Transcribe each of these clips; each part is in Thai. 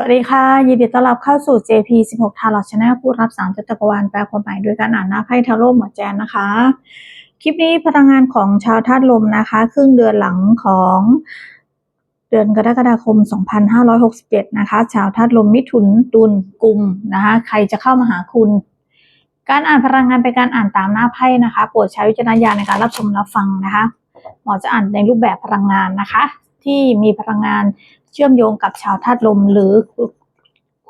สวัสดีค่ะ ยินดีต้อนรับเข้าสู่ JP 16 t a r o t Channel ผู้รับสารจักรวาลแปลความหมายด้วยการอ่านหน้าไพ่ทาโร่หมอแจนนะคะ คลิปนี้พลังงานของชาวธาตุลมนะคะ ครึ่งเดือนหลังของเดือนกรกฎาคม 2567 นะคะ ชาวธาตุลมมิถุนตุลกุมนะคะ ใครจะเข้ามาหาคุณ การอ่านพลังงานเป็นการอ่านตามหน้าไพ่นะคะ โปรดใช้วิจารณญาณในการรับชมรับฟังนะคะ หมอจะอ่านในรูปแบบพลังงานนะคะ ที่มีพลังงานเชื่อมโยงกับชาวธาตุลม หรือ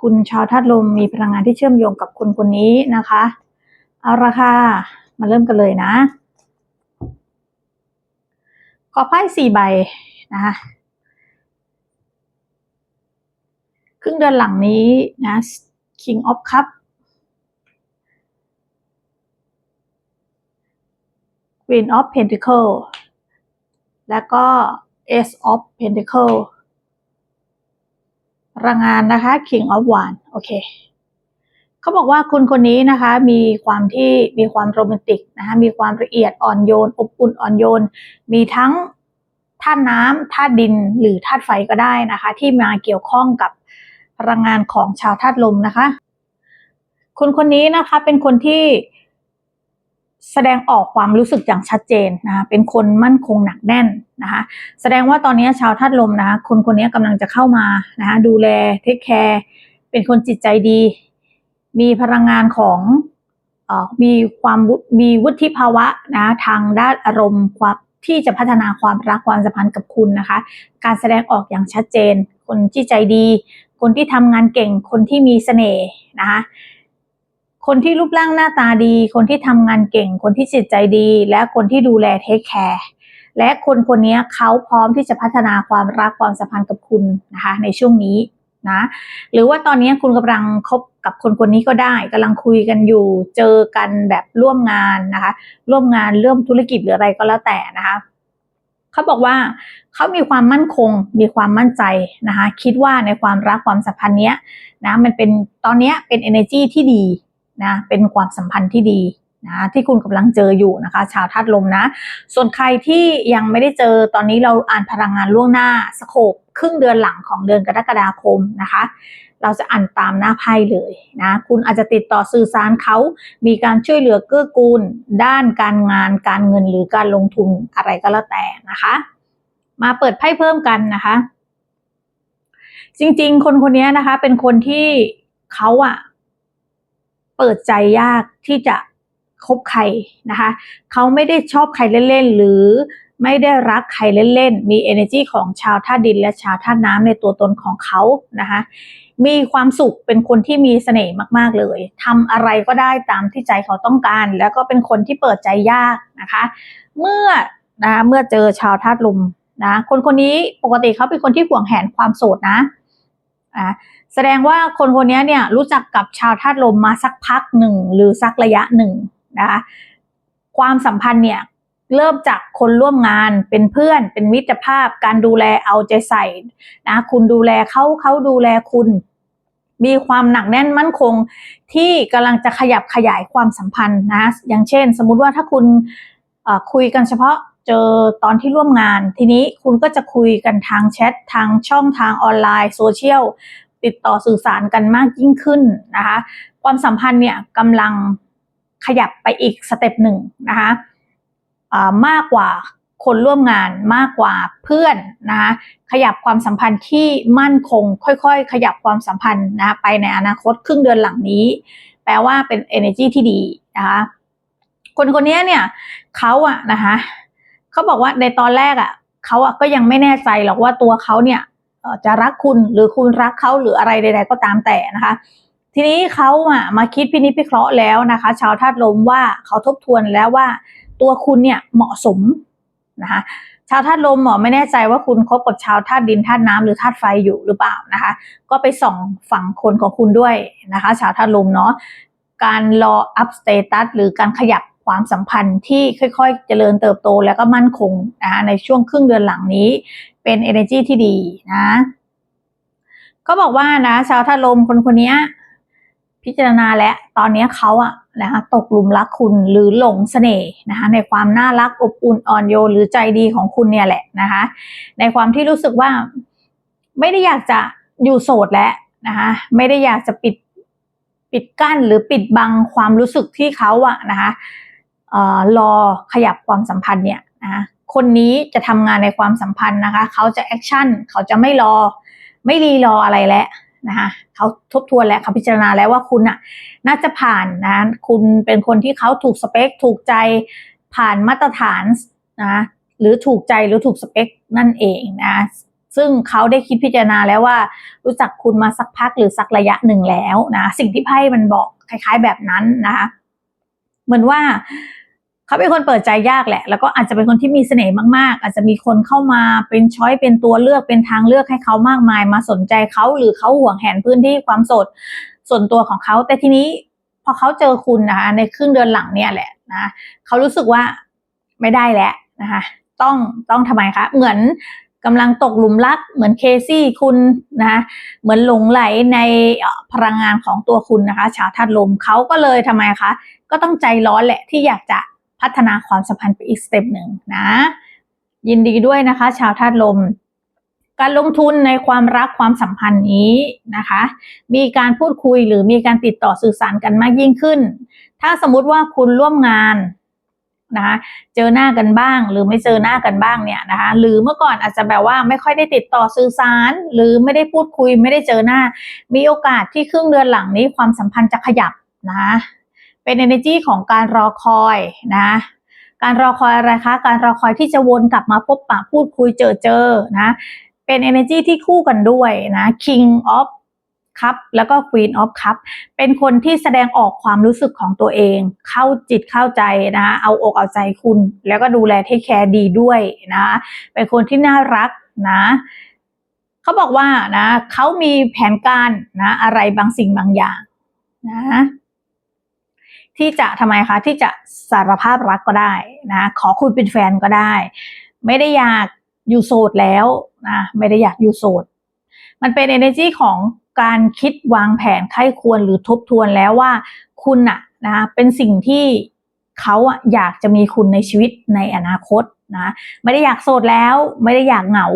คุณชาวธาตุลมมีพลังงานที่เชื่อมโยงกับคนคนนี้นะคะ เอาละค่ะ มาเริ่มกันเลยนะกอไพ่สี่ใบนะคะครึ่งเดือนหลังนี้นะ King of Cup Queen of Pentacle แล้วก็ Ace of Pentacle พลังงานนะคะ King of Wand โอเคเขาบอกว่าคุณคนนี้นะคะ มีความที่มีความโรแมนติกนะคะมีความละเอียดอ่อนโยน อบอุ่นอ่อนโยน มีทั้งธาตุน้ำธาตุดินหรือธาตุไฟก็ได้นะคะ ที่มาเกี่ยวข้องกับพลังงานของชาวธาตุลมนะคะ คนคนนี้นะคะเป็นคนที่ แสดงออกความรู้สึกอย่างชัดเจนนะคะเป็นคนมั่นคงหนักแน่นนะคะแสดงว่าตอนนี้ชาวธาตุลมนะคะคนคนนี้กำลังจะเข้ามานะคะดูแลเทคแคร์เป็นคนจิตใจดี มีพลังงานของออมีความมีวุฒิภาวะนะทางด้านอารมณ์ความที่จะพัฒนาความรักความสัมพันธ์กับคุณนะคะ การแสดงออกอย่างชัดเจน คนที่ใจดี คนที่ทำงานเก่งคนที่มีเสน่ห์นะคะ คนที่รูปร่างหน้าตาดี คนที่ทำงานเก่ง คนที่จิตใจดี และคนที่ดูแลเทคแคร์และคนคนนี้เขาพร้อมที่จะพัฒนาความรักความสัมพันธ์กับคุณนะคะในช่วงนี้นะหรือว่าตอนนี้คุณกำลังคบกับคนคนนี้ก็ได้กำลังคุยกันอยู่เจอกันแบบร่วมงานนะคะ ร่วมงานเริ่มธุรกิจหรืออะไรก็แล้วแต่นะคะเขาบอกว่าเขามีความมั่นคง มีความมั่นใจนะคะ คิดว่าในความรักความสัมพันธ์เนี้ยนะมันเป็นตอนนี้เป็น energy ที่ดี นะเป็นความสัมพันธ์ที่ดีนะที่คุณกำลังเจออยู่นะคะ ชาวธาตุลมนะ ส่วนใครที่ยังไม่ได้เจอตอนนี้เราอ่านพลังงานล่วงหน้าสโคปครึ่งเดือนหลังของเดือนกรกฎาคมนะคะ เราจะอ่านตามหน้าไพ่เลยนะคุณอาจจะติดต่อสื่อสารเขา มีการช่วยเหลือเกื้อกูล ด้านการงานการเงินหรือการลงทุนอะไรก็แล้วแต่นะคะ มาเปิดไพ่เพิ่มกันนะคะ จริงๆ คนคนนี้นะคะ เป็นคนที่เขาอะ เปิดใจยากที่จะคบใครนะคะ เขาไม่ได้ชอบใครเล่นๆ หรือไม่ได้รักใครเล่นๆ มี energy ของชาวธาตุดินและชาวธาตุน้ำในตัวตนของเขานะคะ มีความสุขเป็นคนที่มีเสน่ห์มากๆเลยทำอะไรก็ได้ตามที่ใจเขาต้องการ แล้วก็เป็นคนที่เปิดใจยากนะคะ เมื่อนะเมื่อเจอชาวธาตุลมนะ คนคนนี้ปกติเขาเป็นคนที่ห่วงแหนความโสดนะ อ่าแสดงว่าคนคนนี้เนี่ยรู้จักกับชาวธาตุลมมาสักพักหนึ่งหรือสักระยะหนึ่งนะคะความสัมพันธ์เนี่ยเริ่มจากคนร่วมงานเป็นเพื่อนเป็นมิตรภาพ การดูแลเอาใจใส่นะคุณดูแลเขาเขาดูแลคุณ มีความหนักแน่นมั่นคงที่กำลังจะขยับขยายความสัมพันธ์นะ อย่างเช่น สมมุติว่าถ้าคุณคุยกันเฉพาะ เจอตอนที่ร่วมงาน ทีนี้คุณก็จะคุยกันทางแชททางช่องทางออนไลน์โซเชียลติดต่อสื่อสารกันมากยิ่งขึ้นนะคะ ความสัมพันธ์เนี่ยกำลังขยับไปอีกสเต็ปหนึ่งนะคะมากกว่าคนร่วมงานมากกว่าเพื่อนนะคะขยับความสัมพันธ์ที่มั่นคง ค่อยๆ ขยับความสัมพันธ์นะไปในอนาคตครึ่งเดือนหลังนี้ แปลว่าเป็น energy ที่ดีนะคะคนคนนี้เนี่ยเขาอะนะคะ เขาบอกว่าในตอนแรกอะเขาอะก็ยังไม่แน่ใจหรอกว่าตัวเขาเนี่ยจะรักคุณหรือคุณรักเขาหรืออะไรใด ๆ ก็ตามแต่นะคะ ทีนี้เขาอะมาคิดพินิจพิเคราะห์แล้วนะคะ ชาวธาตุลมว่าเขาทบทวนแล้วว่าตัวคุณเนี่ยเหมาะสมนะคะชาวธาตุลมหมอไม่แน่ใจว่าคุณคบกับชาวธาตุดินธาตุน้ำหรือธาตุไฟอยู่หรือเปล่านะคะ ก็ไปส่องฝั่งคนของคุณด้วยนะคะ ชาวธาตุลมเนาะการรออัพสเตตัสหรือการขยับ ความสัมพันธ์ที่ค่อยๆ เจริญเติบโตแล้วก็มั่นคงนะคะในช่วงครึ่งเดือนหลังนี้เป็น energy ที่ดีนะก็บอกว่านะชาวธาตุลมคนคนนี้พิจารณาและตอนนี้เขาอะนะคะตกหลุมรักคุณหรือหลงเสน่ห์นะคะในความน่ารักอบอุ่นอ่อนโยนหรือใจดีของคุณเนี่ยแหละนะคะในความที่รู้สึกว่าไม่ได้อยากจะอยู่โสดแล้วนะคะไม่ได้อยากจะปิดปิดกั้นหรือปิดบังความรู้สึกที่เขาอะนะคะ รอขยับความสัมพันธ์เนี่ยนะคะคนนี้จะทำงานในความสัมพันธ์นะคะ เขาจะแอคชั่น เขาจะไม่รอ ไม่รีรออะไรแล้วนะคะเขาทบทวนแล้วเขาพิจารณาแล้วว่าคุณอะน่าจะผ่านนะ คุณเป็นคนที่เขาถูกสเปค ถูกใจผ่านมาตรฐานนะหรือถูกใจหรือถูกสเปคนั่นเองนะซึ่งเขาได้คิดพิจารณาแล้วว่า รู้จักคุณมาสักพักหรือสักระยะหนึ่งแล้วนะสิ่งที่ไพ่มันบอกคล้าย ๆแบบนั้นนะคะเหมือนว่า เขาเป็นคนเปิดใจยากแหละ แล้วก็อาจจะเป็นคนที่มีเสน่ห์มากๆ อาจจะมีคนเข้ามาเป็นช้อยเป็นตัวเลือกเป็นทางเลือกให้เขามากมาย มาสนใจเขาหรือเขาห่วงแหนพื้นที่ความสดส่วนตัวของเขา แต่ทีนี้พอเขาเจอคุณนะคะในครึ่งเดือนหลังเนี่ยแหละนะเขารู้สึกว่าไม่ได้แล้วนะคะต้องต้องทำไมคะ เหมือนกำลังตกหลุมรักเหมือนเคซี่คุณนะคะเหมือนหลงไหลในพลังงานของตัวคุณนะคะ ชาวธาตุลมเขาก็เลยทำไมคะ ก็ต้องใจร้อนแหละที่อยากจะ พัฒนาความสัมพันธ์ไปอีกสเต็ปหนึ่งนะ ยินดีด้วยนะคะ ชาวธาตุลม การลงทุนในความรักความสัมพันธ์นี้นะคะ มีการพูดคุยหรือมีการติดต่อสื่อสารกันมากยิ่งขึ้น ถ้าสมมุติว่าคุณร่วมงานนะคะเจอหน้ากันบ้างหรือไม่เจอหน้ากันบ้างเนี่ยนะคะหรือเมื่อก่อนอาจจะแบบว่าไม่ค่อยได้ติดต่อสื่อสาร หรือไม่ได้พูดคุยไม่ได้เจอหน้า มีโอกาสที่ครึ่งเดือนหลังนี้ความสัมพันธ์จะขยับนะคะ เป็น energy ของการรอคอยนะ การรอคอยอะไรคะ การรอคอยที่จะวนกลับมาพบปะพูดคุยเจอเจอนะ เป็น energy ที่คู่กันด้วยนะ king of คัพแล้วก็ Queen of Cup เป็นคนที่แสดงออกความรู้สึกของตัวเอง เข้าจิตเข้าใจนะเอาอกเอาใจคุณ แล้วก็ดูแลเทคแคร์ดีด้วยนะ เป็นคนที่น่ารักนะเขาบอกว่านะเขามีแผนการนะอะไรบางสิ่งบางอย่างนะ ที่จะทำไมคะที่จะสารภาพรักก็ได้นะขอคุยเป็นแฟนก็ได้ ไม่ได้อยากอยู่โสดแล้วนะไม่ได้อยากอยู่โสด มันเป็น energy ของการคิดวางแผนไข้ควรหรือทบทวนแล้วว่าคุณอะนะเป็นสิ่งที่เขาอะอยากจะมีคุณในชีวิตในอนาคตนะไม่ได้อยากโสดแล้ว ไม่ได้อยากเหงา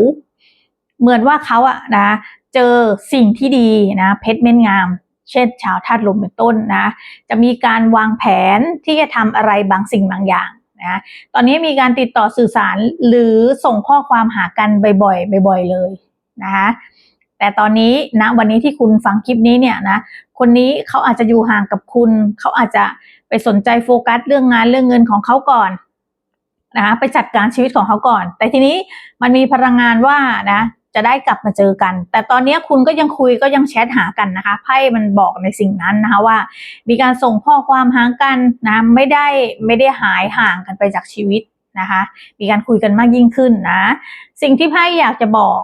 เหมือนว่าเขาอะนะเจอสิ่งที่ดีนะเพชรเม็ดงาม เช่นชาวธาตุลมเป็นต้นนะจะมีการวางแผนที่จะทำอะไรบางสิ่งบางอย่างนะตอนนี้มีการติดต่อสื่อสารหรือส่งข้อความหากันบ่อยๆบ่อย ๆ เลยนะคะแต่ตอนนี้นะวันนี้ที่คุณฟังคลิปนี้เนี่ยนะคนนี้เขาอาจจะอยู่ห่างกับคุณ เขาอาจจะไปสนใจโฟกัสเรื่องงานเรื่องเงินของเขาก่อนนะคะไปจัดการชีวิตของเขาก่อน แต่ทีนี้มันมีพลังงานว่านะ จะได้กลับมาเจอกัน แต่ตอนนี้คุณก็ยังคุยก็ยังแชทหากันนะคะไพ่มันบอกในสิ่งนั้นนะคะว่า มีการส่งข้อความหากันนะไม่ได้ไม่ได้หายห่างกันไปจากชีวิตนะคะ มีการคุยกันมากยิ่งขึ้นนะ สิ่งที่ไพ่อยากจะบอก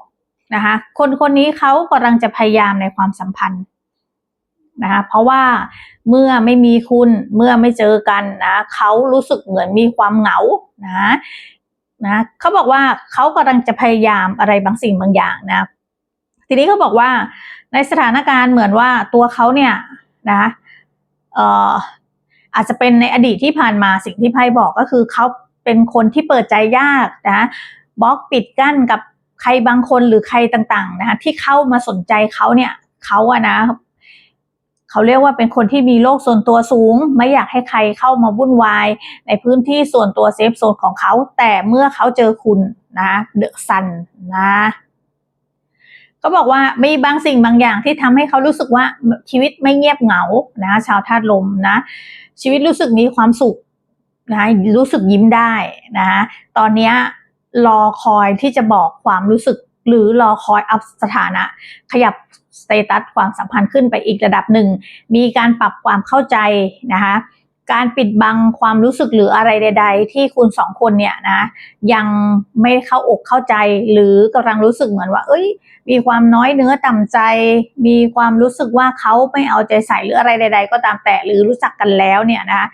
นะคะ คนคนนี้เขากำลังจะพยายามในความสัมพันธ์นะคะเพราะว่าเมื่อไม่มีคุณเมื่อไม่เจอกันนะเขารู้สึกเหมือนมีความเหงานะ นะเขาบอกว่าเขากำลังจะพยายามอะไรบางสิ่งบางอย่างนะ ทีนี้เขาบอกว่าในสถานการณ์เหมือนว่าตัวเขาเนี่ยนะเอ่ออาจจะเป็นในอดีตที่ผ่านมาสิ่งที่ไพ่บอกก็คือเขาเป็นคนที่เปิดใจยากนะบล็อกปิดกั้นกับใครบางคนหรือใครต่างๆนะคะที่เข้ามาสนใจเขาเนี่ยเขาอะนะ เขาเรียกว่าเป็นคนที่มีโลกส่วนตัวสูง ไม่อยากให้ใครเข้ามาวุ่นวาย ในพื้นที่ส่วนตัวเซฟโซนของเขา แต่เมื่อเขาเจอคุณนะเดอะซันนะก็บอกว่ามีบางสิ่งบางอย่างที่ทำให้เขารู้สึกว่าชีวิตไม่เงียบเหงานะชาวธาตุลมนะ ชีวิตรู้สึกมีความสุขนะรู้สึกยิ้มได้นะตอนนี้รอคอยที่จะบอกความรู้สึกหรือรอคอยอัพสถานะ ขยับ สเตตัสความสัมพันธ์ขึ้นไปอีกระดับหนึ่ง มีการปรับความเข้าใจนะคะการปิดบังความรู้สึกหรืออะไรใด ๆ ที่คุณสองคนเนี่ยนะยังไม่เข้าอกเข้าใจหรือกำลังรู้สึกเหมือนว่า เอ้ย มีความน้อยเนื้อต่ำใจ มีความรู้สึกว่าเขาไม่เอาใจใส่หรืออะไรใด ๆ ก็ตามแต่หรือรู้จักกันแล้วเนี่ยนะ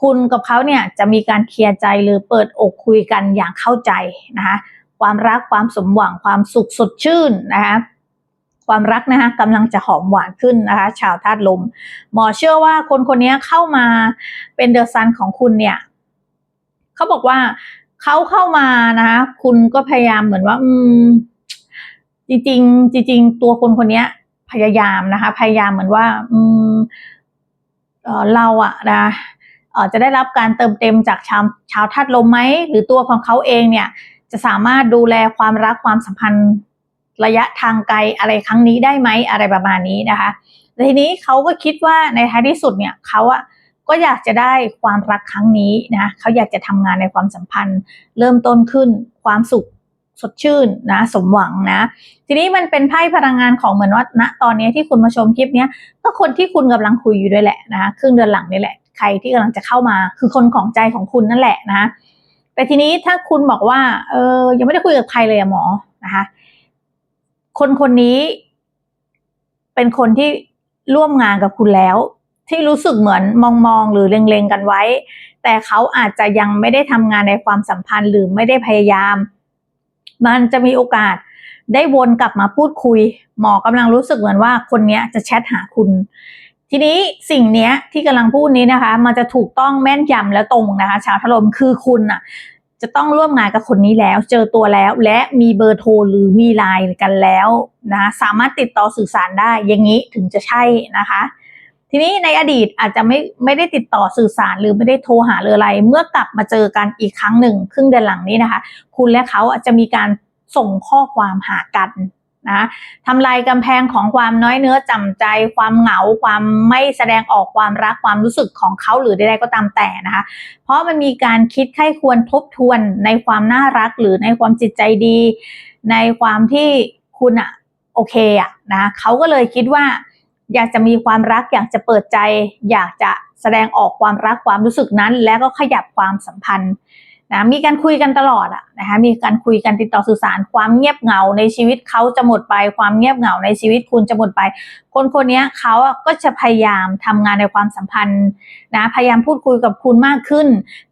คุณกับเขาเนี่ยจะมีการเคลียร์ใจหรือเปิดอกคุยกันอย่างเข้าใจนะคะความรักความสมหวังความสุขสดชื่นนะคะ ความรักนะคะกำลังจะหอมหวานขึ้นนะคะ ชาวธาตุลม หมอเชื่อว่าคนคนนี้เข้ามาเป็นเดอะซันของคุณเนี่ยเขาบอกว่าเขาเข้ามานะคะคุณก็พยายามเหมือนว่า อืม จริง ๆ จริง ๆ ตัวคนคนนี้พยายามนะคะ พยายามเหมือนว่า อืมเออเราอะนะจะได้รับการเติมเต็มจากชาวชาวธาตุลมไหมหรือตัวของเขาเองเนี่ย จะสามารถดูแลความรักความสัมพันธ์ ระยะทางไกลอะไรครั้งนี้ได้ไหมอะไรประมาณนี้นะคะแต่ทีนี้เขาก็คิดว่าในท้ายที่สุดเนี่ยเขาอะก็อยากจะได้ความรักครั้งนี้นะเขาอยากจะทำงานในความสัมพันธ์ เริ่มต้นขึ้นความสุขสดชื่นนะสมหวังนะ ทีนี้มันเป็นไพ่พลังงานของเหมือนว่าณตอนนี้ที่คุณมาชมคลิปนี้ก็คนที่คุณกำลังคุยอยู่ด้วยแหละนะครึ่งเดือนหลังนี่แหละ ใครที่กำลังจะเข้ามาคือคนของใจของคุณนั่นแหละนะแต่ทีนี้ถ้าคุณบอกว่าเออยังไม่ได้คุยกับใครเลยอะหมอนะคะ คนคนนี้เป็นคนที่ร่วมงานกับคุณแล้ว ที่รู้สึกเหมือนมองๆหรือเล็งๆกันไว้ แต่เขาอาจจะยังไม่ได้ทำงานในความสัมพันธ์หรือไม่ได้พยายาม มันจะมีโอกาสได้วนกลับมาพูดคุย หมอกำลังรู้สึกเหมือนว่าคนนี้จะแชทหาคุณ ทีนี้สิ่งนี้ที่กำลังพูดนี้นะคะ มันจะถูกต้องแม่นยำและตรงนะคะ ชาวถล่มคือคุณอะ จะต้องร่วมงานกับคนนี้แล้ว เจอตัวแล้ว และมีเบอร์โทรหรือมีไลน์กันแล้วนะสามารถติดต่อสื่อสารได้อย่างนี้ถึงจะใช่นะคะ ทีนี้ในอดีตอาจจะไม่ไม่ได้ติดต่อสื่อสารหรือไม่ได้โทรหาหรืออะไร เมื่อกลับมาเจอกันอีกครั้งหนึ่งครึ่งเดือนหลังนี้นะคะ คุณและเขาอาจจะมีการส่งข้อความหากัน นะทำลายกำแพงของความน้อยเนื้อจำใจ ความเหงา ความไม่แสดงออกความรักความรู้สึกของเขาหรือใดๆก็ตามแต่นะคะ เพราะมันมีการคิดไข้ควรทบทวนในความน่ารักหรือในความจิตใจดี ในความที่คุณอะโอเคอะนะเขาก็เลยคิดว่า อยากจะมีความรักอยากจะเปิดใจ อยากจะแสดงออกความรักความรู้สึกนั้น แล้วก็ขยับความสัมพันธ์ นะมีการคุยกันตลอดอะนะคะมีการคุยกันติดต่อสื่อสาร ความเงียบเหงาในชีวิตเขาจะหมดไป ความเงียบเหงาในชีวิตคุณจะหมดไป คนคนนี้เขาอะก็จะพยายามทำงานในความสัมพันธ์นะพยายามพูดคุยกับคุณมากขึ้น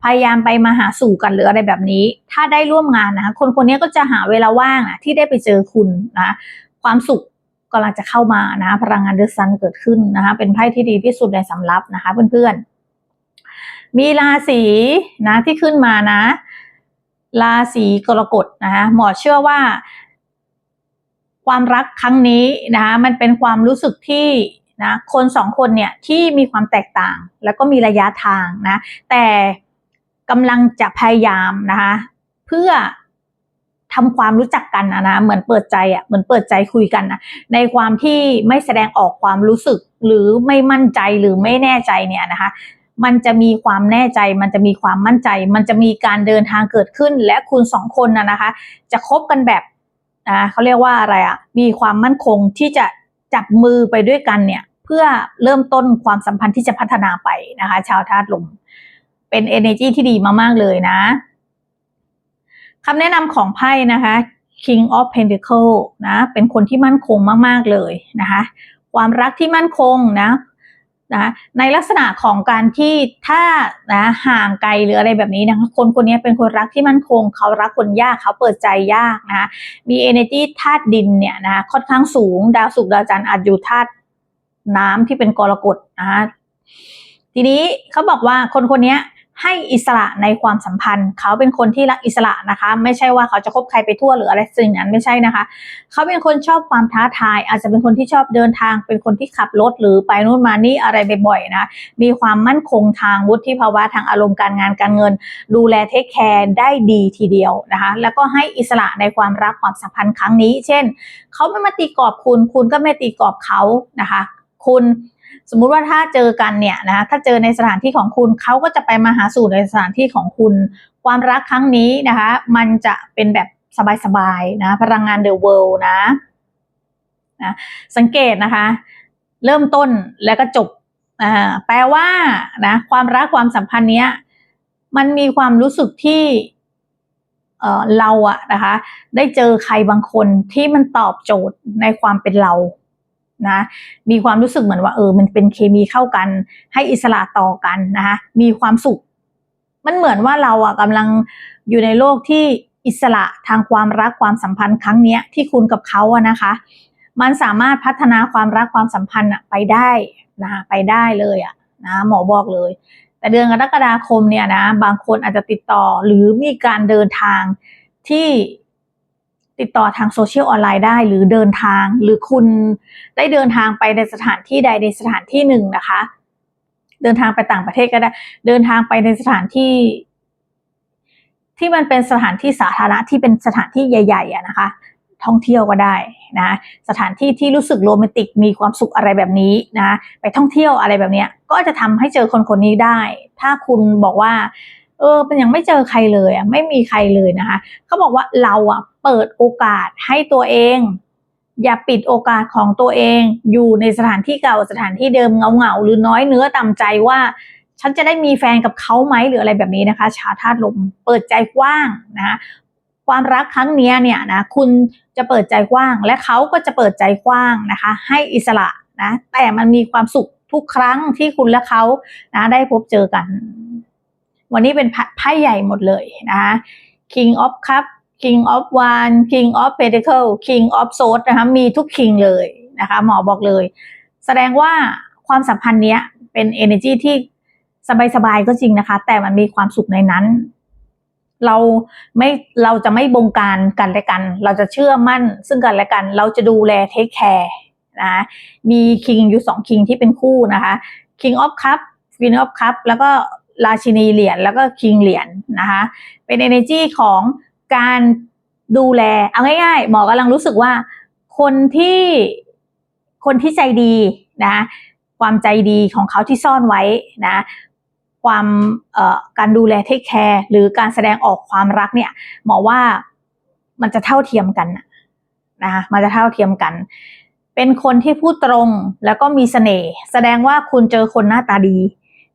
พยายามไปมาหาสู่กันหรืออะไรแบบนี้ ถ้าได้ร่วมงานนะคนคนนี้ก็จะหาเวลาว่างอะที่ได้ไปเจอคุณนะความสุขกำลังจะเข้ามานะพลังงานเดอะซันเกิดขึ้นนะคะเป็นไพ่ที่ดีที่สุดในสำรับนะคะเพื่อนๆ มีราศีนะที่ขึ้นมานะ ราศีกรกฎนะคะหมอเชื่อว่า ความรักครั้งนี้นะคะมันเป็นความรู้สึกที่นะคนสองคนเนี่ยที่มีความแตกต่าง แล้วก็มีระยะทางนะ แต่กำลังจะพยายามนะคะเพื่อทำความรู้จักกันนะนะเหมือนเปิดใจอะเหมือนเปิดใจคุยกันนะในความที่ไม่แสดงออกความรู้สึกหรือไม่มั่นใจหรือไม่แน่ใจเนี่ยนะคะ มันจะมีความแน่ใจ มันจะมีความมั่นใจ มันจะมีการเดินทางเกิดขึ้น และคุณสองคนนะนะคะ จะคบกันแบบอ่าเขาเรียกว่าอะไรอะ มีความมั่นคงที่จะจับมือไปด้วยกันเนี่ย เพื่อเริ่มต้นความสัมพันธ์ที่จะพัฒนาไปนะคะ ชาวธาตุลม เป็น energy ที่ดีมากๆเลยนะคำแนะนำของไพ่นะคะ King of Pentacle นะ เป็นคนที่มั่นคงมากๆเลยนะคะ ความรักที่มั่นคงนะ นะในลักษณะของการที่ถ้านะห่างไกลหรืออะไรแบบนี้นะคะคนคนนี้เป็นคนรักที่มั่นคง เขารักคนยากเขาเปิดใจยากนะมี energy ธาตุดินเนี่ยนะค่อนข้างสูง ดาวศุกร์ดาวจันทร์อาจอยู่ธาตุน้ำที่เป็นกรกฎนะคะทีนี้เขาบอกว่าคนคนนี้ ให้อิสระในความสัมพันธ์ เขาเป็นคนที่รักอิสระนะคะ ไม่ใช่ว่าเขาจะคบใครไปทั่วหรืออะไรสิ่งนั้นไม่ใช่นะคะ เขาเป็นคนชอบความท้าทาย อาจจะเป็นคนที่ชอบเดินทาง เป็นคนที่ขับรถหรือไปนู่นมานี่อะไรบ่อยๆนะมีความมั่นคงทางวุฒิภาวะทางอารมณ์การงานการเงิน ดูแลเทคแคร์ได้ดีทีเดียวนะคะ แล้วก็ให้อิสระในความรักความสัมพันธ์ครั้งนี้ เช่น เขาไม่มาตีกรอบคุณ คุณก็ไม่ตีกรอบเขานะคะ คุณ สมมุติว่าถ้าเจอกันเนี่ยนะถ้าเจอในสถานที่ของคุณเขาก็จะไปมาหาสู่ในสถานที่ของคุณ ความรักครั้งนี้นะคะ มันจะเป็นแบบสบายๆนะพลังงานเดอะเวิลด์นะนะสังเกตนะคะ เริ่มต้นแล้วก็จบแปลว่านะความรักความสัมพันธ์เนี้ยมันมีความรู้สึกที่เเราอะนะคะ ได้เจอใครบางคนที่มันตอบโจทย์ในความเป็นเรา นะมีความรู้สึกเหมือนว่าเออมันเป็นเคมีเข้ากัน ให้อิสระต่อกันนะคะมีความสุข มันเหมือนว่าเราอะกำลังอยู่ในโลกที่อิสระทางความรักความสัมพันธ์ครั้งเนี้ยที่คุณกับเขาอะนะคะ มันสามารถพัฒนาความรักความสัมพันธ์อะไปได้นะคะไปได้เลยอะนะหมอบอกเลย แต่เดือนกรกฎาคมเนี่ยนะบางคนอาจจะติดต่อหรือมีการเดินทางที่ ติดต่อทางโซเชียลออนไลน์ได้หรือเดินทาง หรือคุณได้เดินทางไปในสถานที่ใดในสถานที่หนึ่งนะคะ เดินทางไปต่างประเทศก็ได้ เดินทางไปในสถานที่ ที่มันเป็นสถานที่สาธารณะที่เป็นสถานที่ใหญ่ๆอะนะคะ ท่องเที่ยวก็ได้นะสถานที่ที่รู้สึกโรแมนติกมีความสุขอะไรแบบนี้นะไปท่องเที่ยวอะไรแบบเนี้ยก็จะทำให้เจอคนคนนี้ได้ ถ้าคุณบอกว่า เออเป็นยังไม่เจอใครเลยอะไม่มีใครเลยนะคะเขาบอกว่าเราอะเปิดโอกาสให้ตัวเอง อย่าปิดโอกาสของตัวเอง อยู่ในสถานที่เก่าสถานที่เดิมเงาเงาๆหรือน้อยเนื้อต่ำใจว่า ฉันจะได้มีแฟนกับเขาไหมหรืออะไรแบบนี้นะคะ ชาธาตุลมเปิดใจกว้างนะความรักครั้งนี้เนี่ยนะคุณจะเปิดใจกว้าง และเขาก็จะเปิดใจกว้างนะคะ ให้อิสระนะแต่มันมีความสุขทุกครั้งที่คุณและเขานะได้พบเจอกัน วันนี้เป็นไพ่ใหญ่หมดเลยนะคะ King of Cup King of One King of Pentacle King of Swords นะคะมีทุก King เลยนะคะหมอบอกเลย แสดงว่าความสัมพันธ์เนี้ยเป็น energy ที่สบายๆก็จริงนะคะ แต่มันมีความสุขในนั้น เราไม่เราจะไม่บงการกันและกัน เราจะเชื่อมั่นซึ่งกันและกัน เราจะดูแลเทคแคร์นะมีคิงอยู่สองคิงที่เป็นคู่นะคะ King of Cup Queen of Cup แล้วก็ ราชินีเหรียญแล้วก็คิงเหรียญนะคะ เป็น energy ของการดูแล เอาง่ายๆ หมอกำลังรู้สึกว่า คนที่คนที่ใจดีนะความใจดีของเขาที่ซ่อนไว้นะความการดูแลเทคแคร์หรือการแสดงออกความรักเนี่ยหมอว่ามันจะเท่าเทียมกันนะนะคะมันจะเท่าเทียมกัน เป็นคนที่พูดตรงแล้วก็มีเสน่ห์แสดงว่าคุณเจอคนหน้าตาดี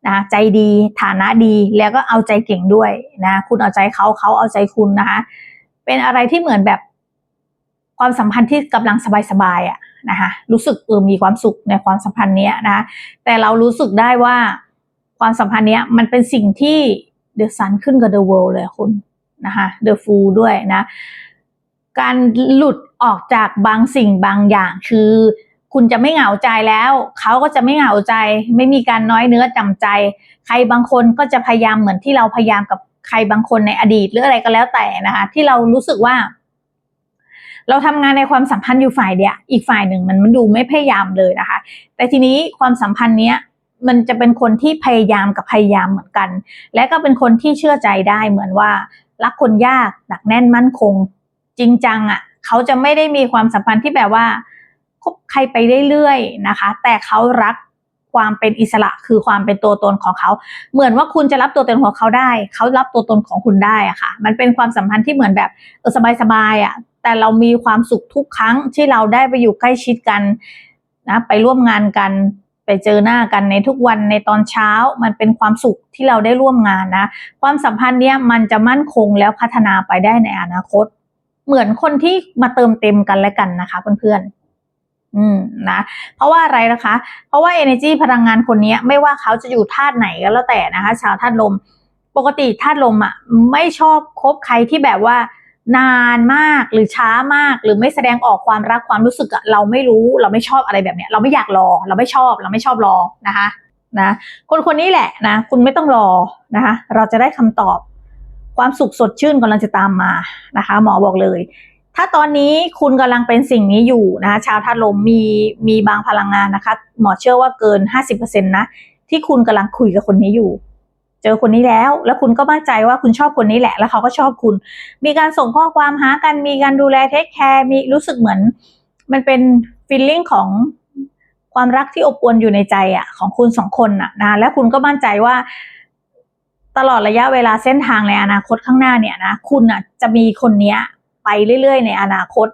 นะใจดีฐานะดีแล้วก็เอาใจเก่งด้วยนะคุณเอาใจเขาเขาเอาใจคุณนะคะ เป็นอะไรที่เหมือนแบบความสัมพันธ์ที่กำลังสบายๆอะนะคะรู้สึกเออมีความสุขในความสัมพันธ์เนี้ยนะแต่เรารู้สึกได้ว่าความสัมพันธ์เนี้ยมันเป็นสิ่งที่ The Sun ขึ้นกับ The World เลยคุณนะคะ The Fool ด้วยนะ การหลุดออกจากบางสิ่งบางอย่างคือ คุณจะไม่เหงาใจแล้ว เขาก็จะไม่เหงาใจ ไม่มีการน้อยเนื้อจำใจ ใครบางคนก็จะพยายามเหมือนที่เราพยายามกับใครบางคนในอดีตหรืออะไรก็แล้วแต่นะคะ ที่เรารู้สึกว่า เราทำงานในความสัมพันธ์อยู่ฝ่ายเดียวอีกฝ่ายหนึ่งมันมันดูไม่พยายามเลยนะคะ แต่ทีนี้ความสัมพันธ์เนี้ยมันจะเป็นคนที่พยายามกับพยายามเหมือนกัน และก็เป็นคนที่เชื่อใจได้เหมือนว่า รักคนยากหนักแน่นมั่นคง จริงจังอะ เขาจะไม่ได้มีความสัมพันธ์ที่แบบว่า คบใครไปเรื่อยๆนะคะ แต่เขารักความเป็นอิสระคือความเป็นตัวตนของเขา เหมือนว่าคุณจะรับตัวตนของเขาได้ เขารับตัวตนของคุณได้อะค่ะ มันเป็นความสัมพันธ์ที่เหมือนแบบเออสบายๆอะแต่เรามีความสุขทุกครั้งที่เราได้ไปอยู่ใกล้ชิดกันนะไปร่วมงานกันไปเจอหน้ากันในทุกวันในตอนเช้ามันเป็นความสุขที่เราได้ร่วมงานนะ ความสัมพันธ์เนี้ยมันจะมั่นคงแล้วพัฒนาไปได้ในอนาคต เหมือนคนที่มาเติมเต็มกันและกันนะคะเพื่อนๆ อืมนะเพราะว่าอะไรนะคะ เพราะว่า energy พลังงานคนนี้ไม่ว่าเขาจะอยู่ธาตุไหนก็แล้วแต่นะคะ ชาวธาตุลม ปกติธาตุลมอะไม่ชอบคบใครที่แบบว่านานมากหรือช้ามากหรือไม่แสดงออกความรักความรู้สึกอะเราไม่รู้เราไม่ชอบอะไรแบบเนี้ย เราไม่อยากรอ เราไม่ชอบ เราไม่ชอบรอนะคะนะคนคนนี้แหละนะคุณไม่ต้องรอนะคะ เราจะได้คำตอบความสุขสดชื่นกำลังจะตามมานะคะ หมอบอกเลย ถ้าตอนนี้คุณกำลังเป็นสิ่งนี้อยู่นะชาวธาตุลมมีมีบางพลังงานนะคะ หมอเชื่อว่าเกิน 50%นะที่คุณกำลังคุยกับคนนี้อยู่ เจอคนนี้แล้ว แล้วคุณก็มั่นใจว่าคุณชอบคนนี้แหละ แล้วเขาก็ชอบคุณ มีการส่งข้อความหากันมีการดูแลเทคแคร์มีรู้สึกเหมือน มันเป็นฟีลลิ่งของความรักที่อบอวลอยู่ในใจอะของคุณสองคนอะนะและคุณก็มั่นใจว่าตลอดระยะเวลาเส้นทางในอนาคตข้างหน้าเนี่ยนะคุณอะจะมีคนเนี้ย ไปเรื่อยๆ ในอนาคต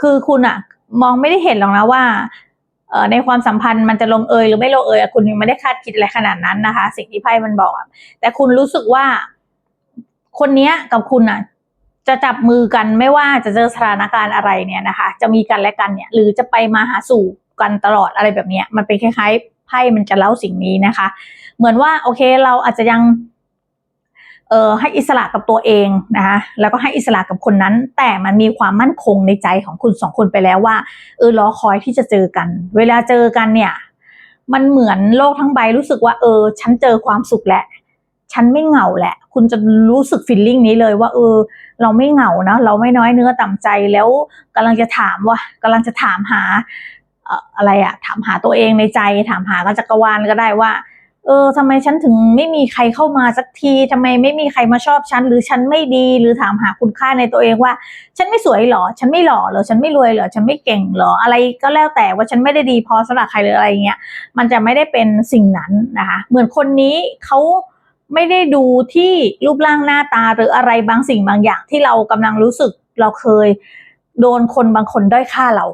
คือคุณอะมองไม่ได้เห็นหรอกนะว่าในความสัมพันธ์มันจะลงเอยหรือไม่ลงเอยอะคุณยังไม่ได้คาดคิดอะไรขนาดนั้นนะคะ สิ่งที่ไพ่มันบอกแต่คุณรู้สึกว่า คนเนี้ยกับคุณอะ จะจับมือกันไม่ว่าจะเจอสถานการณ์อะไรเนี่ยนะคะ จะมีกันและกันเนี่ย หรือจะไปมาหาสู่กันตลอดอะไรแบบเนี้ย มันเป็นคล้ายๆไพ่มันจะเล่าสิ่งนี้นะคะ เหมือนว่าโอเคเราอาจจะยัง เออให้อิสระกับตัวเองนะคะแล้วก็ให้อิสระกับคนนั้น แต่มันมีความมั่นคงในใจของคุณสองคนไปแล้วว่าเออรอคอยที่จะเจอกัน เวลาเจอกันเนี่ย มันเหมือนโลกทั้งใบรู้สึกว่า เออ ฉันเจอความสุขแหละฉันไม่เหงาแหละ คุณจะรู้สึกฟีลลิ่งนี้เลยว่า เออ เราไม่เหงานะเราไม่น้อยเนื้อต่ำใจแล้วกำลังจะถามว่ากำลังจะถามหาเอ่ออะไรอะถามหาตัวเองในใจ ถามหาก็จักรวาลก็ได้ว่า เออทำไมฉันถึงไม่มีใครเข้ามาสักทีทำไมไม่มีใครมาชอบฉัน หรือฉันไม่ดี หรือถามหาคุณค่าในตัวเองว่า ฉันไม่สวยหรอ ฉันไม่หล่อหรอ ฉันไม่รวยหรอ ฉันไม่เก่งหรอ อะไรก็แล้วแต่ว่าฉันไม่ได้ดีพอสำหรับใครหรืออะไรเงี้ย มันจะไม่ได้เป็นสิ่งนั้นนะคะ เหมือนคนนี้เขาไม่ได้ดูที่รูปร่างหน้าตาหรืออะไรบางสิ่งบางอย่างที่เรากำลังรู้สึกเราเคยโดนคนบางคนด้อยค่าเรา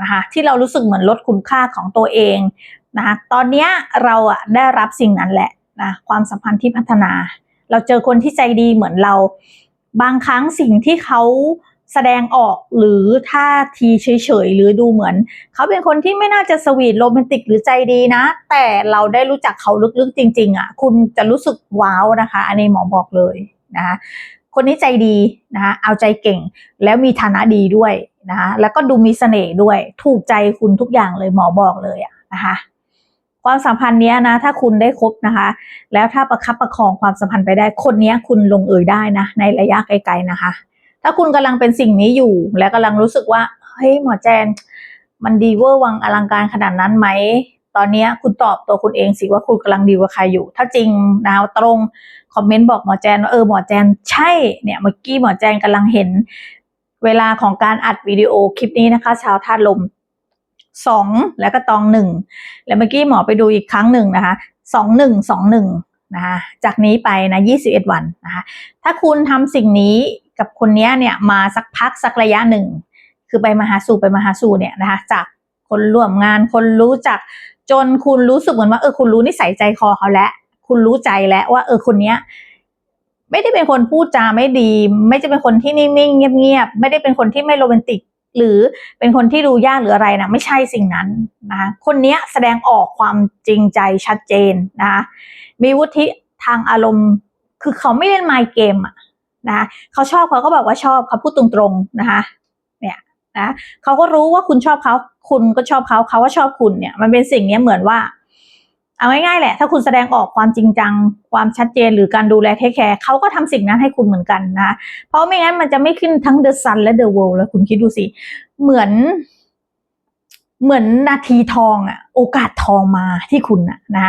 นะคะที่เรารู้สึกเหมือนลดคุณค่าของตัวเอง นะคะตอนเนี้ยเราอะได้รับสิ่งนั้นแหละนะความสัมพันธ์ที่พัฒนา เราเจอคนที่ใจดีเหมือนเรา บางครั้งสิ่งที่เขาแสดงออกหรือท่าทีเฉยๆหรือดูเหมือน เขาเป็นคนที่ไม่น่าจะสวีทโรแมนติกหรือใจดีนะ แต่เราได้รู้จักเขาลึกๆจริง ๆอะคุณจะรู้สึกว้าวนะคะ อันนี้หมอบอกเลยนะคะคนนี้ใจดีนะคะเอาใจเก่งแล้วมีฐานะดีด้วยนะคะแล้วก็ดูมีเสน่ห์ด้วย ถูกใจคุณทุกอย่างเลยหมอบอกเลยอะนะคะ ความสัมพันธ์เนี้ยนะ ถ้าคุณได้คบนะคะ แล้วถ้าประคับประคองความสัมพันธ์ไปได้คนเนี้ยคุณลงเอยได้นะ ในระยะไกลๆนะคะ ถ้าคุณกำลังเป็นสิ่งนี้อยู่ และกำลังรู้สึกว่าเฮ้ยหมอแจน มันดีเวอร์วังอลังการขนาดนั้นไหมตอนนี้คุณตอบตัวคุณเองสิว่าคุณกำลังดีกว่าใครอยู่ ถ้าจริงนะตรงคอมเมนต์บอกหมอแจนว่าเออหมอแจนใช่เนี่ยเมื่อกี้หมอแจนกำลังเห็นเวลาของการอัดวิดีโอคลิปนี้นะคะ ชาวธาตุลม สองแล้วก็ตองหนึ่งแล้วเมื่อกี้หมอไปดูอีกครั้งหนึ่งนะคะสองหนึ่งสองหนึ่งนะคะจากนี้ไปนะยี่สิบเอ็ดวันนะคะถ้าคุณทำสิ่งนี้กับคนเนี้ยเนี่ยมาสักพักสักระยะหนึ่ง คือไปมาหาสู่ไปมาหาสู่เนี่ยนะคะจากคนร่วมงานคนรู้จักจนคุณรู้สึกเหมือนว่าเออคุณรู้นิสัยใจคอเขาแล้วคุณรู้ใจแล้วว่า เออคนเนี้ยไม่ได้เป็นคนพูดจาไม่ดี ไม่จะเป็นคนที่นิ่งๆเงียบๆไม่ได้เป็นคนที่ไม่โรแมนติก หรือเป็นคนที่ดูยากหรืออะไรนะไม่ใช่สิ่งนั้นนะคะคนนี้แสดงออกความจริงใจชัดเจนนะคะมีวุฒิทางอารมณ์ คือเขาไม่เล่นไมค์เกมอะนะเขาชอบเขาก็บอกว่าชอบเขาพูดตรงๆนะคะเนี่ยนะเขาก็รู้ว่าคุณชอบเขาคุณก็ชอบเขาเขาก็ชอบคุณเนี่ย มันเป็นสิ่งนี้เหมือนว่า เอาง่ายๆแหละ ถ้าคุณแสดงออกความจริงจัง ความชัดเจนหรือการดูแลเทคแคร์เขาก็ทำสิ่งนั้นให้คุณเหมือนกันนะ เพราะไม่งั้นมันจะไม่ขึ้นทั้ง The Sun และ The World แล้วคุณคิดดูสิ เหมือน เหมือนนาทีทองอะโอกาสทองมาที่คุณอะนะ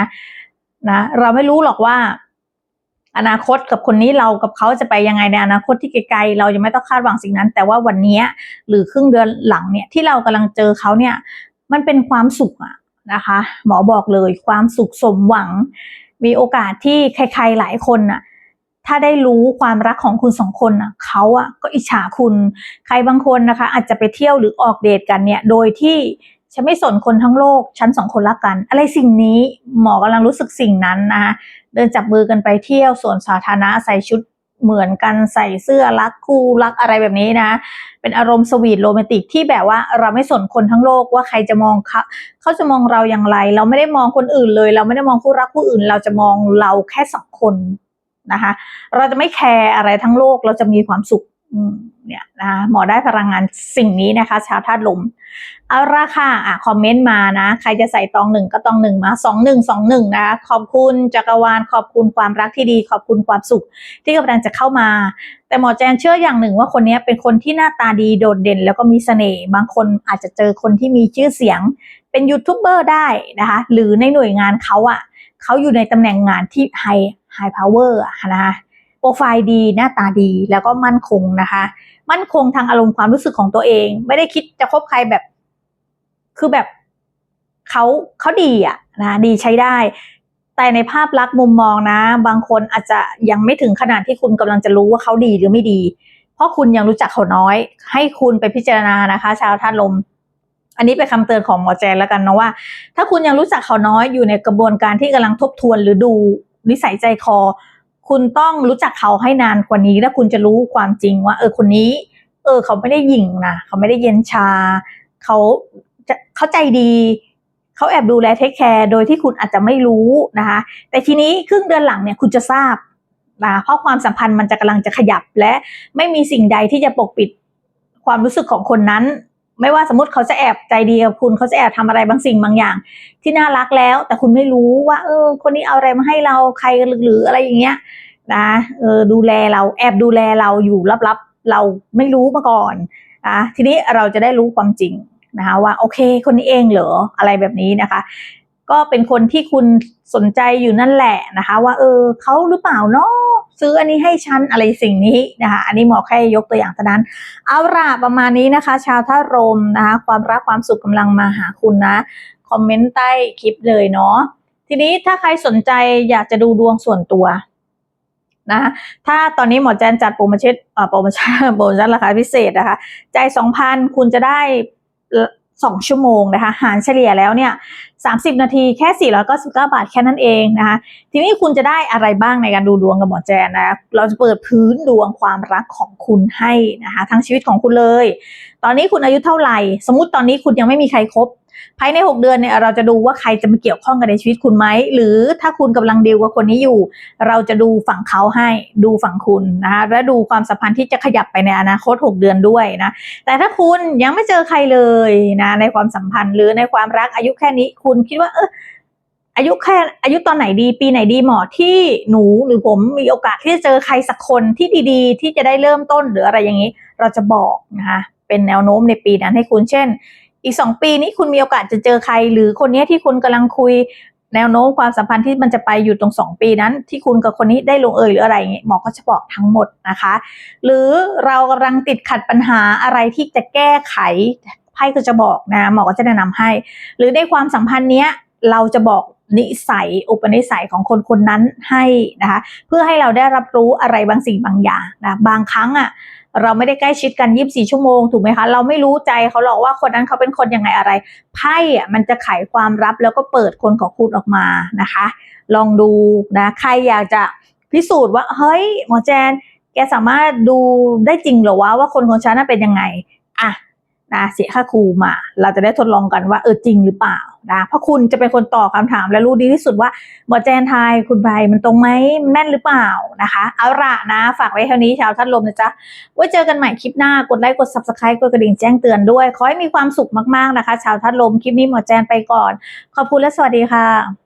นะเราไม่รู้หรอกว่า อนาคตกับคนนี้เรากับเขาจะไปยังไงในอนาคตที่ไกลๆเรายังไม่ต้องคาดหวังสิ่งนั้น แต่ว่าวันนี้หรือครึ่งเดือนหลังเนี่ยที่เรากำลังเจอเขาเนี่ย มันเป็นความสุขอะ นะคะ หมอบอกเลยความสุขสมหวัง มีโอกาสที่ใครๆหลายคนน่ะถ้าได้รู้ความรักของคุณสองคนน่ะเขาอะก็อิจฉาคุณใครบางคนนะคะ อาจจะไปเที่ยวหรือออกเดทกันเนี่ย โดยที่ฉันไม่สนคนทั้งโลก ฉันสองคนรักกัน อะไรสิ่งนี้หมอกำลังรู้สึกสิ่งนั้นนะคะเดินจับมือกันไปเที่ยวสวนสาธารณะใส่ชุด เหมือนกันใส่เสื้อรักคู่รักอะไรแบบนี้นะ เป็นอารมณ์สวีทโรแมนติกที่แบบว่าเราไม่สนคนทั้งโลกว่าใครจะมองเขาเขาจะมองเราอย่างไร เราไม่ได้มองคนอื่นเลย เราไม่ได้มองคู่รักคู่อื่น เราจะมองเราแค่สองคนนะคะ เราจะไม่แคร์อะไรทั้งโลก เราจะมีความสุข เนี่ยนะหมอได้พลังงานสิ่งนี้นะคะ ชาวธาตุลมเอาราคาอะคอมเมนต์มานะ ใครจะใส่ตองหนึ่งก็ตองหนึ่งมาสองหนึ่งสองหนึ่งนะคะขอบคุณจักรวาลขอบคุณความรักที่ดี ขอบคุณความสุข ที่กำลังจะเข้ามา แต่หมอแจนเชื่ออย่างหนึ่งว่าคนนี้เป็นคนที่หน้าตาดีโดดเด่น แล้วก็มีเสน่ห์บางคนอาจจะเจอคนที่มีชื่อเสียง เป็นยูทูบเบอร์ได้นะคะ หรือในหน่วยงานเขาอะเขาอยู่ในตำแหน่งงานที่ไฮไฮพาวเวอร์นะคะ รไฟล์ดีหน้าตาดีแล้วก็มั่นคงนะคะ มั่นคงทางอารมณ์ความรู้สึกของตัวเอง ไม่ได้คิดจะคบใครแบบ คือแบบเขาเขาดีอะนะดีใช้ได้ แต่ในภาพลักษณ์มุมมองนะ บางคนอาจจะยังไม่ถึงขนาดที่คุณกำลังจะรู้ว่าเขาดีหรือไม่ดี เพราะคุณยังรู้จักเขาน้อย ให้คุณไปพิจารณานะคะ ชาวธาตุลมอันนี้เป็นคำเตือนของหมอแจนแล้วกันเนาะว่า ถ้าคุณยังรู้จักเขาน้อยอยู่ในกระบวนการที่กำลังทบทวนหรือดูนิสัยใจคอ คุณต้องรู้จักเขาให้นานกว่านี้ แล้วคุณจะรู้ความจริงว่า เออคนนี้ เออ เขาไม่ได้หยิ่งนะเขาไม่ได้เย็นชา เขาเขาใจดี เขาแอบดูแลเทคแคร์โดยที่คุณอาจจะไม่รู้นะคะ แต่ทีนี้ครึ่งเดือนหลังเนี่ยคุณจะทราบนะเพราะความสัมพันธ์มันจะกำลังจะขยับและไม่มีสิ่งใดที่จะปกปิดความรู้สึกของคนนั้น ไม่ว่าสมมติเขาจะแอบใจดีกับคุณเขาจะแอบทำอะไรบางสิ่งบางอย่าง ที่น่ารักแล้ว แต่คุณไม่รู้ว่า เออ คนนี้เอาอะไรมาให้เราใครหรืออะไรอย่างเงี้ยนะเออดูแลเราแอบดูแลเราอยู่ลับๆเราไม่รู้มาก่อนนะทีนี้เราจะได้รู้ความจริงนะคะว่าโอเค คนนี้เองเหรออะไรแบบนี้นะคะ ก็เป็นคนที่คุณสนใจอยู่นั่นแหละนะคะ ว่าเออเขาหรือเปล่าเนาะซื้ออันนี้ให้ฉันอะไรสิ่งนี้นะคะอันนี้หมอแค่ยกตัวอย่างเท่านั้น เอาละประมาณนี้นะคะ ชาวท่ารมนะคะ ความรักความสุขกำลังมาหาคุณนะ คอมเมนต์ใต้คลิปเลยเนาะทีนี้ถ้าใครสนใจอยากจะดูดวงส่วนตัวนะถ้าตอนนี้หมอแจนจัดโปรโมชั่นโปรโมชั่นโปรโมชั่นราคาพิเศษนะคะ ใจสองพันคุณจะได้ สองชั่วโมงนะคะ หารเฉลี่ยแล้วเนี่ยสามสิบนาทีแค่สี่ร้อยเก้าสิบเก้าบาทแค่นั้นเองนะคะ ทีนี้คุณจะได้อะไรบ้างในการดูดวงกับหมอแจนนะ เราจะเปิดพื้นดวงความรักของคุณให้นะคะ ทั้งชีวิตของคุณเลย ตอนนี้คุณอายุเท่าไหร่ สมมติตอนนี้คุณยังไม่มีใครคบ ภายใน 6 เดือนเนี่ยเราจะดูว่าใครจะมาเกี่ยวข้องกันในชีวิตคุณไหม หรือถ้าคุณกำลังดีลกับคนนี้อยู่ เราจะดูฝั่งเขาให้ดูฝั่งคุณนะคะและดูความสัมพันธ์ที่จะขยับไปในอนาคต 6 เดือนด้วยนะแต่ถ้าคุณยังไม่เจอใครเลยนะในความสัมพันธ์หรือในความรักอายุแค่นี้คุณคิดว่าเอออายุแค่อายุตอนไหนดี ปีไหนดีเหมาะที่หนูหรือผมมีโอกาสที่จะเจอใครสักคนที่ดีๆ ที่จะได้เริ่มต้นหรืออะไรอย่างนี้ เราจะบอกนะคะเป็นแนวโน้มในปีนั้นให้คุณเช่น อีกสองปีนี้คุณมีโอกาสจะเจอใคร หรือคนนี้ที่คุณกำลังคุยแนวโน้มความสัมพันธ์ที่มันจะไปอยู่ตรงสองปีนั้น ที่คุณกับคนนี้ได้ลงเอยหรืออะไรอย่างเงี้ยหมอก็จะบอกทั้งหมดนะคะ หรือเรากำลังติดขัดปัญหาอะไรที่จะแก้ไขไพ่ก็จะบอกนะหมอก็จะแนะนำให้ หรือในความสัมพันธ์เนี้ยเราจะบอกนิสัยอุปนิสัยของคนคนนั้นให้นะคะ เพื่อให้เราได้รับรู้อะไรบางสิ่งบางอย่างนะบางครั้งอะ เราไม่ได้ใกล้ชิดกัน 24 ชั่วโมงถูกไหมคะ เราไม่รู้ใจเขาหรอกว่าคนนั้นเขาเป็นคนยังไงอะไร ไพ่อะมันจะไขความลับแล้วก็เปิดคนของคุณออกมานะคะ ลองดูนะ ใครอยากจะพิสูจน์ว่า เฮ้ย หมอแจน แกสามารถดูได้จริงหรอวะว่าคนของฉันน่ะเป็นยังไง อะ นะเสียค่าครูมา เราจะได้ทดลองกันว่าเออจริงหรือเปล่านะเพราะคุณจะเป็นคนตอบคำถามและรู้ดีที่สุดว่าหมอแจนทายคุณใบมันตรงไหมแม่นหรือเปล่านะคะเอาละนะฝากไว้เท่านี้ชาวทัดลมนะจ๊ะไว้เจอกันใหม่คลิปหน้ากดไลค์กด subscribe กดกระดิ่งแจ้งเตือนด้วย ขอให้มีความสุขมากๆนะคะ ชาวทัดลมคลิปนี้หมอแจนไปก่อน ขอบคุณและสวัสดีค่ะ